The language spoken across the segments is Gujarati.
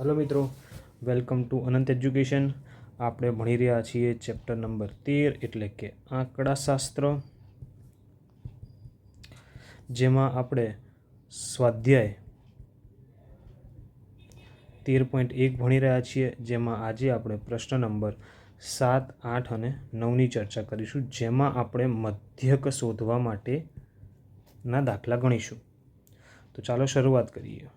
હલો મિત્રો વેલકમ ટુ અનંત એજ્યુકેશન આપણે ભણી રહ્યા છીએ ચેપ્ટર નંબર તેર, એટલે કે આંકડાશાસ્ત્ર, જેમાં આપણે સ્વાધ્યાય તેર પોઈન્ટ એક ભણી રહ્યા છીએ, જેમાં આજે આપણે પ્રશ્ન નંબર સાત, આઠ અને નવની ચર્ચા કરીશું, જેમાં આપણે મધ્યક શોધવા માટેના દાખલા ગણીશું. તો ચાલો શરૂઆત કરીએ.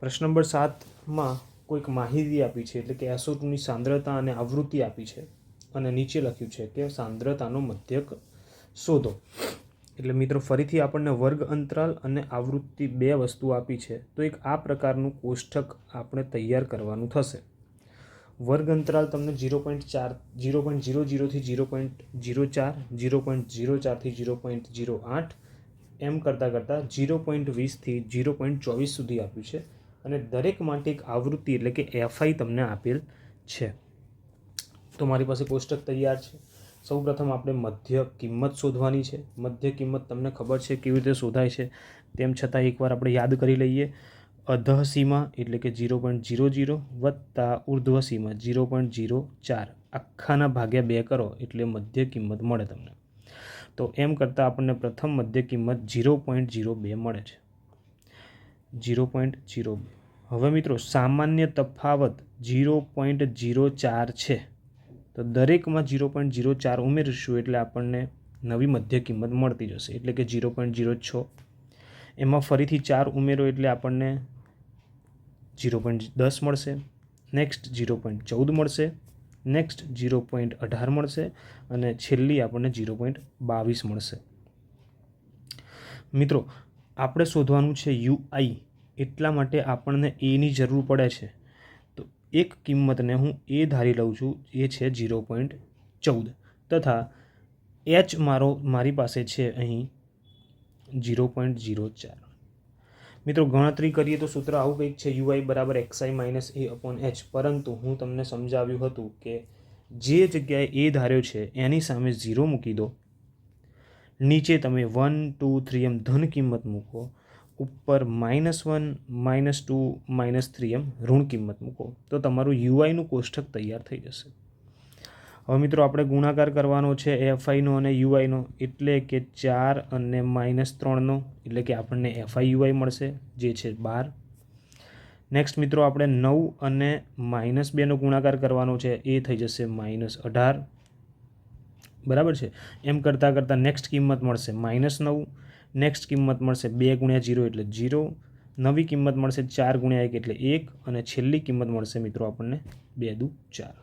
પ્રશ્ન નંબર સાતમાં કોઈક માહિતી આપી છે એટલે કે એસોટની સાંદ્રતા અને આવૃત્તિ આપી છે. અને નીચે લખ્યું છે કે સાંદ્રતાનો મધ્યક શોધો. એટલે મિત્રો, ફરીથી આપણને વર્ગ અંતરાલ અને આવૃત્તિ બે વસ્તુ આપી છે. તો એક આ પ્રકારનું કોષ્ટક આપણે તૈયાર કરવાનું થશે. વર્ગ અંતરાલ તમને જીરો પોઈન્ટ ચાર જીરો પોઈન્ટ ઝીરો ઝીરોથી ઝીરો પોઈન્ટ ઝીરો ચાર, ઝીરો પોઈન્ટ ઝીરો ચારથી ઝીરો પોઈન્ટ જીરો આઠ એમ કરતાં કરતાં ઝીરો પોઈન્ટ વીસથી જીરો પોઈન્ટ ચોવીસ સુધી આપ્યું છે. અને દરેક માટે એક આવૃત્તિ એટલે કે એફઆઈ તમને આપેલ છે. તો મારી પાસે કોષ્ટક તૈયાર છે. સૌપ્રથમ આપણે મધ્ય કિંમત શોધવાની છે. મધ્ય કિંમત તમને ખબર છે કેવી રીતે શોધાય છે તેમ છતાં એકવાર આપણે યાદ કરી લઈએ. અધઃ સીમા એટલે કે જીરો પોઈન્ટ ઝીરો ઝીરો વત્તા ઉર્ધ્વ સીમા જીરો પોઈન્ટ જીરો ચાર. આખાના ભાગ્યા બે કરો એટલે મધ્ય કિંમત મળે તમને. તો એમ કરતાં આપણને પ્રથમ મધ્ય કિંમત ઝીરો પોઈન્ટ ઝીરો બે મળે છે. ઝીરો પોઈન્ટ ઝીરો બે. હવે મિત્રો, સામાન્ય તફાવત ઝીરો પોઈન્ટ ઝીરો ચાર છે. તો દરેકમાં ઝીરો પોઈન્ટ ઝીરો ચાર ઉમેરીશું એટલે આપણને નવી મધ્ય કિંમત મળતી જશે. એટલે કે ઝીરો પોઈન્ટ ઝીરો છ. એમાં ફરીથી ચાર ઉમેરો એટલે આપણને ઝીરો પોઈન્ટ દસ મળશે. નેક્સ્ટ ઝીરો પોઈન્ટ ચૌદ મળશે. નેક્સ્ટ ઝીરો પોઈન્ટ અઢાર મળશે. અને છેલ્લી આપણને ઝીરો પોઈન્ટ બાવીસ મળશે. મિત્રો, આપણે શોધવાનું છે યુઆઈ. એટલા માટે આપણને એની જરૂર પડે છે. તો એક કિંમતને હું એ ધારી લઉં છું, એ છે ઝીરો પોઈન્ટ ચૌદ. તથા એચ મારો, મારી પાસે છે અહીં ઝીરો પોઈન્ટ ઝીરો ચાર. મિત્રો, ગણતરી કરીએ તો સૂત્ર આવું કંઈક છે, યુઆઈ બરાબર X I minus A upon H. પરંતુ હું તમને સમજાવ્યું હતું કે જે જગ્યાએ એ ધાર્યો છે, એની સામે ઝીરો મૂકી દો. નીચે તમે વન, ટુ, થ્રી એમ ધન કિંમત મૂકો. ઉપર minus one, minus two, minus three એમ ઋણ કિંમત મૂકો. તો તમારું યુઆઈનું કોષ્ટક તૈયાર થઈ જશે. હવે મિત્રો આપણે ગુણાકાર કરવાનો છે એફઆઈનો અને યુઆઈનો એટલે કે ચાર અને માઇનસ ત્રણનો એટલે કે આપણને એફઆઈ યુઆઈ મળશે, જે છે બાર. નેક્સ્ટ મિત્રો આપણે નવ અને માઇનસ બેનો ગુણાકાર કરવાનો છે, એ થઈ જશે માઇનસ અઢાર. બરાબર છે? એમ કરતાં કરતાં નેક્સ્ટ કિંમત મળશે માઇનસ નવ. નેક્સ્ટ કિંમત મળશે બે ગુણ્યા જીરો એટલે જીરો. નવી કિંમત મળશે ચાર ગુણ્યા એક એટલે એક. અને છેલ્લી કિંમત મળશે મિત્રો આપણને બે દુ ચાર.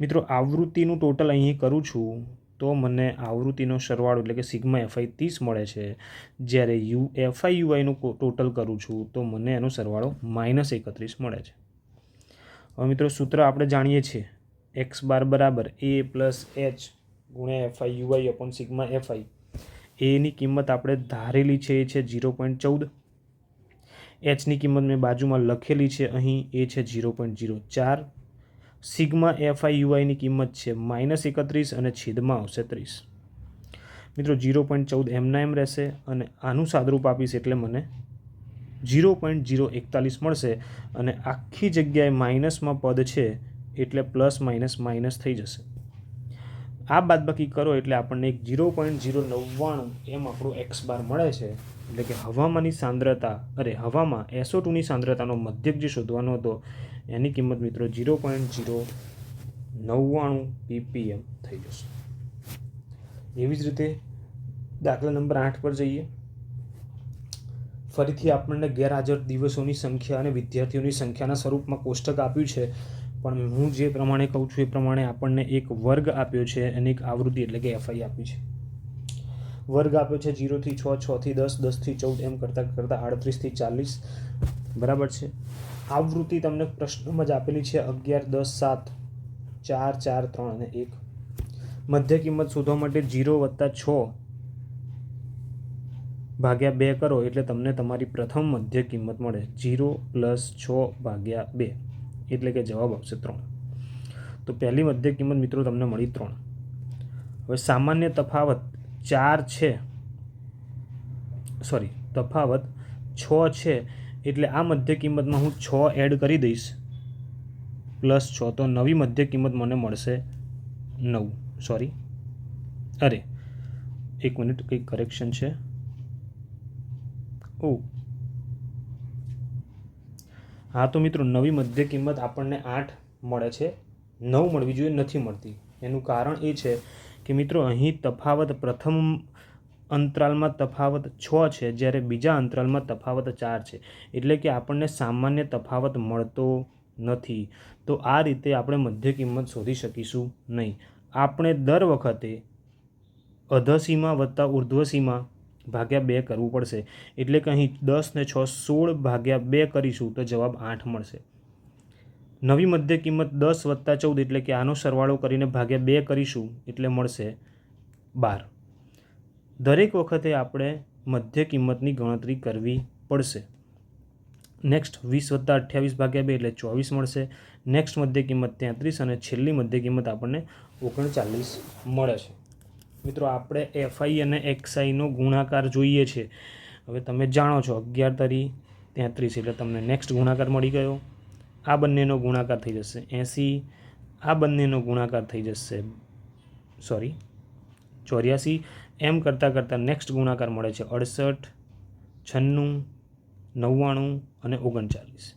મિત્રો આવૃત્તિનું ટોટલ અહીં કરું છું તો મને આવૃત્તિનો સરવાળો એટલે કે સિગ્મા એફઆઈ ત્રીસ મળે છે. જ્યારે યુ એફઆઈ યુઆઈનું ટોટલ કરું છું તો મને એનો સરવાળો માઇનસ એકત્રીસ મળે છે. હવે મિત્રો સૂત્ર આપણે જાણીએ છીએ. એક્સ બાર બરાબર એ પ્લસ એચ ગુણ્યા F I U I upon sigma F I એની કિંમત આપણે ધારેલી છે એ છે ઝીરો પોઈન્ટ ચૌદ. એચની કિંમત મેં બાજુમાં લખેલી છે, અહીં એ છે ઝીરો પોઈન્ટ ઝીરો ચાર. સિગ્મા એફઆઈ યુઆઈની કિંમત છે માઇનસ એકત્રીસ અને છેદમાં આવશે ત્રીસ મિત્રો, ઝીરો પોઈન્ટ ચૌદ એમના એમ રહેશે અને આનું સાદરૂપ આપીશ એટલે મને ઝીરો પોઈન્ટ ઝીરો એકતાલીસ મળશે અને આખી જગ્યાએ માઇનસમાં પદ છે એટલે પ્લસ માઇનસ માઇનસ થઈ જશે. આ બાદબાકી કરો એટલે આપણને એક ઝીરો પોઈન્ટ ઝીરો નવ્વાણું એમ આપણું એક્સ બાર મળે છે. એટલે કે હવામાંની સાંદ્રતા, અરે હવામાં એસો ટુની સાંદ્રતાનો મધ્યક જે શોધવાનો હતો, એની કિંમત મિત્રો ઝીરો પોઈન્ટ ઝીરો નવ્વાણું પીપીએમ થઈ જશે. એવી જ રીતે દાખલા નંબર આઠ પર જઈએ. ફરીથી આપણને ગેરહાજર દિવસોની સંખ્યા અને વિદ્યાર્થીઓની સંખ્યાના સ્વરૂપમાં કોષ્ટક આપ્યું છે. પણ હું જે પ્રમાણે કહું છું એ પ્રમાણે આપણને એક વર્ગ આપ્યો છે, અને એક આવૃત્તિ એટલે કે એફઆઈ આપી છે. વર્ગ આપ્યો છે જીરોથી છ છથી દસ દસથી ચૌદ, એમ કરતાં કરતાં આડત્રીસથી ચાલીસ. બરાબર છે? આવૃત્તિ તમને પ્રશ્નમાં જ આપેલી છે અગિયાર, દસ, સાત, ચાર ચાર, ત્રણ અને એક. મધ્ય કિંમત શોધવા માટે જીરો વત્તા છ ભાગ્યા બે કરો એટલે તમને તમારી પ્રથમ મધ્ય કિંમત મળે જીરો પ્લસ છ ભાગ્યા બે. એટલે કે જવાબ આવશે ત્રણ. તો પહેલી મધ્ય કિંમત મિત્રો તમને મળી ત્રણ. હવે સામાન્ય તફાવત ચાર છે. સોરી તફાવત છ છે. એટલે આ મધ્ય કિંમતમાં હું છ એડ કરી દઈશ. પ્લસ છ, તો નવી મધ્ય કિંમત મને મળશે નવ. સોરી અરે, એક મિનિટ કંઈક કરેક્શન છે. ઓ હા તો મિત્રો, નવી મધ્ય કિંમત આપણને આઠ મળે છે. નવ મળવી જોઈએ, નથી મળતી. એનું કારણ એ છે કે મિત્રો, અહીં તફાવત પ્રથમ અંતરાલમાં તફાવત છ છે, જ્યારે બીજા અંતરાલમાં તફાવત ચાર છે. એટલે કે આપણને સામાન્ય તફાવત મળતો નથી. તો આ રીતે આપણે મધ્ય કિંમત શોધી શકીશું નહીં. આપણે દર વખતે અધસીમા વત્તા ઉર્ધ્વસીમા ભાગ્યા બે કરવું પડશે. એટલે કે અહીં દસ ને છ સોળ ભાગ્યા બે કરીશું તો જવાબ આઠ મળશે. નવી મધ્ય કિંમત દસ વત્તા ચૌદ એટલે કે આનો સરવાળો કરીને ભાગ્યા બે કરીશું એટલે મળશે બાર. દરેક વખતે આપણે મધ્ય કિંમતની ગણતરી કરવી પડશે. નેક્સ્ટ વીસ વત્તા અઠ્યાવીસ ભાગ્યા બે એટલે ચોવીસ મળશે. નેક્સ્ટ મધ્ય કિંમત તેત્રીસ અને છેલ્લી મધ્ય કિંમત આપણને ઓગણચાલીસ મળે છે. મિત્રો, આપણે એફઆઈ અને એક્સઆઈનો ગુણાકાર જોઈએ છે. હવે તમે જાણો છો અગિયાર તરી તેત્રીસ, એટલે તમને નેક્સ્ટ ગુણાકાર મળી ગયો. આ બંનેનો ગુણાકાર થઈ જશે એંસી, આ બંનેનો ગુણાકાર થઈ જશે સોરી ચોર્યાસી. એમ કરતાં કરતાં નેક્સ્ટ ગુણાકાર મળે છે અડસઠ, છન્નું, નવ્વાણું અને ઓગણચાલીસ.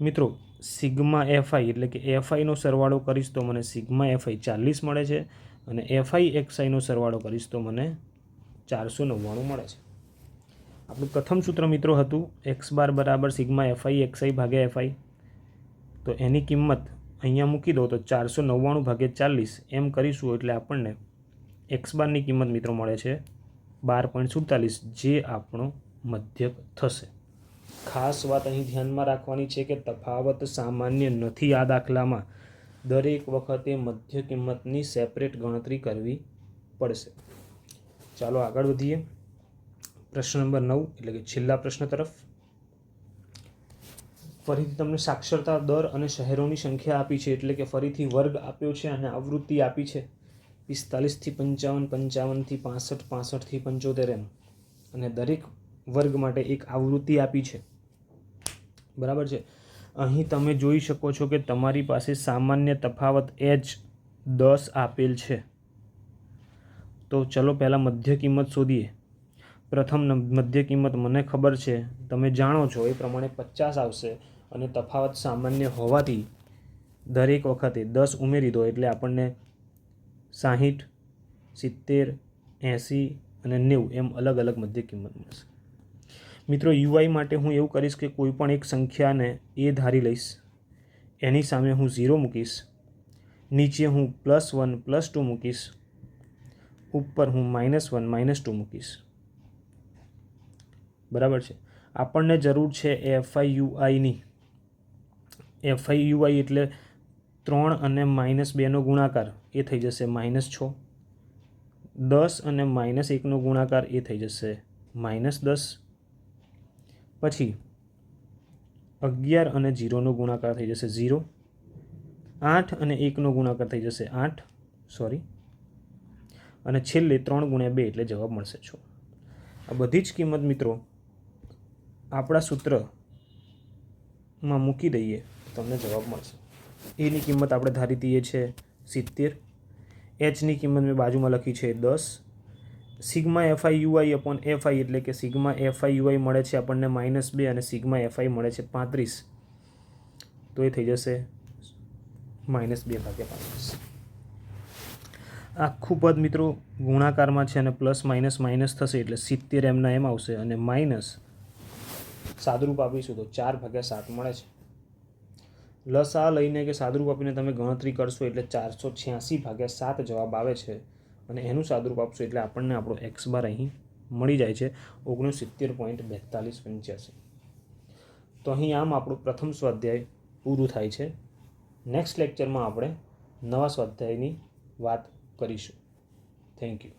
મિત્રો, સિગ્મા એફઆઈ એટલે કે એફઆઈનો સરવાળો કરીશ તો મને સિગ્મા એફઆઈ ચાલીસ મળે છે. અને એફઆઈ એક્સઆઈનો સરવાળો કરીશ તો મને ચારસો નવ્વાણું મળે છે. આપણું પ્રથમ સૂત્ર મિત્રો હતું એક્સ બાર બરાબર sigma F I X I ભાગ્યા એફઆઈ તો એની કિંમત અહીંયા મૂકી દો તો ચારસો નવ્વાણું ભાગે ચાલીસ એમ કરીશું એટલે આપણને એક્સ બારની કિંમત મિત્રો મળે છે બાર પોઈન્ટ સુડતાલીસ જે આપણો મધ્યક થશે. ખાસ વાત અહીં ધ્યાનમાં રાખવાની છે કે તફાવત સામાન્ય નથી આ દાખલામાં. દરેક વખતે મધ્ય કિંમતની સેપરેટ ગણતરી કરવી પડશે. ચાલો આગળ વધીએ. પ્રશ્ન નંબર નવ, એટલે કે છેલ્લા પ્રશ્ન તરફ. ફરીથી તમને સાક્ષરતા દર અને શહેરોની સંખ્યા આપી છે, એટલે કે ફરીથી વર્ગ આપ્યો છે અને આવૃત્તિ આપી છે. પિસ્તાલીસથી પંચાવન પંચાવનથી પાસઠ પાસઠથી પંચોતેર એમ. અને દરેક વર્ગ માટે એક આવૃત્તિ આપી છે. બરાબર છે? અહીં તમે જોઈ શકો છો કે તમારી પાસે સામાન્ય તફાવત એચ દસ આપેલ છે. તો ચલો પહેલાં મધ્ય કિંમત શોધીએ. પ્રથમ મધ્ય કિંમત મને ખબર છે. તમે જાણો છો એ પ્રમાણે પચાસ આવશે અને તફાવત સામાન્ય હોવાથી દરેક વખતે દસ ઉમેરી દો એટલે આપણને સાહીઠ, સિત્તેર, એંસી અને નેવું એમ અલગ અલગ મધ્ય કિંમત મળશે. મિત્રો, યુઆઈ માટે હું એવું કરીશ કે કોઈ પણ એક સંખ્યાને એ ધારી લઈશ. એની સામે હું ઝીરો મૂકીશ. નીચે હું પ્લસ વન, પ્લસ ટુ મૂકીશ. ઉપર હું માઇનસ વન, માઇનસ ટુ મૂકીશ. બરાબર છે? આપણને જરૂર છે એફઆઈ યુઆઈની એફઆઈ યુઆઈ એટલે ત્રણ અને માઇનસ બેનો ગુણાકાર. એ થઈ જશે માઇનસ છ. દસ અને માઇનસ એકનો ગુણાકાર. એ થઈ જશે માઇનસ દસ. પછી અગિયાર અને જીરોનો ગુણાકાર થઈ જશે ઝીરો. આઠ અને એકનો ગુણાકાર થઈ જશે આઠ. સોરી અને છેલ્લે ત્રણ ગુણ્યા બે એટલે જવાબ મળશે છો. આ બધી જ કિંમત મિત્રો આપણા સૂત્રમાં મૂકી દઈએ તમને જવાબ મળશે. એની કિંમત આપણે ધારી દઈએ છે સિત્તેર. એચની કિંમત મેં બાજુમાં લખી છે દસ. Sigma F I U I upon F I એટલે કે સિગ્મા એફઆઈ યુઆઈ મળે છે આપણને માઇનસ બે અને સિગ્મા એફઆઈ મળે છે પાંત્રીસ. તો એ થઈ જશે માઇનસ બે ભાગ્યા પાંત્રીસ. આખું પદ મિત્રો ગુણાકારમાં છે અને પ્લસ માઇનસ માઇનસ થશે એટલે સિત્તેર એમના એમ આવશે અને માઇનસ સાદરૂપ આપીશું તો ચાર ભાગ્યા સાત મળે છે. લસા લઈને કે સાદરૂપ આપીને તમે ગણતરી કરશો એટલે ચારસો છ્યાસી ભાગ્યા સાત જવાબ આવે છે. અને એનું સાદરૂપ આપશો એટલે આપણને આપણો એક્સ બાર અહીં મળી જાય છે ઓગણસિત્તેર પોઈન્ટ બેતાલીસ પંચ્યાસી. તો અહીં આમ આપણું પ્રથમ સ્વાધ્યાય પૂરું થાય છે. નેક્સ્ટ લેક્ચરમાં આપણે નવા સ્વાધ્યાયની વાત કરીશું. Thank you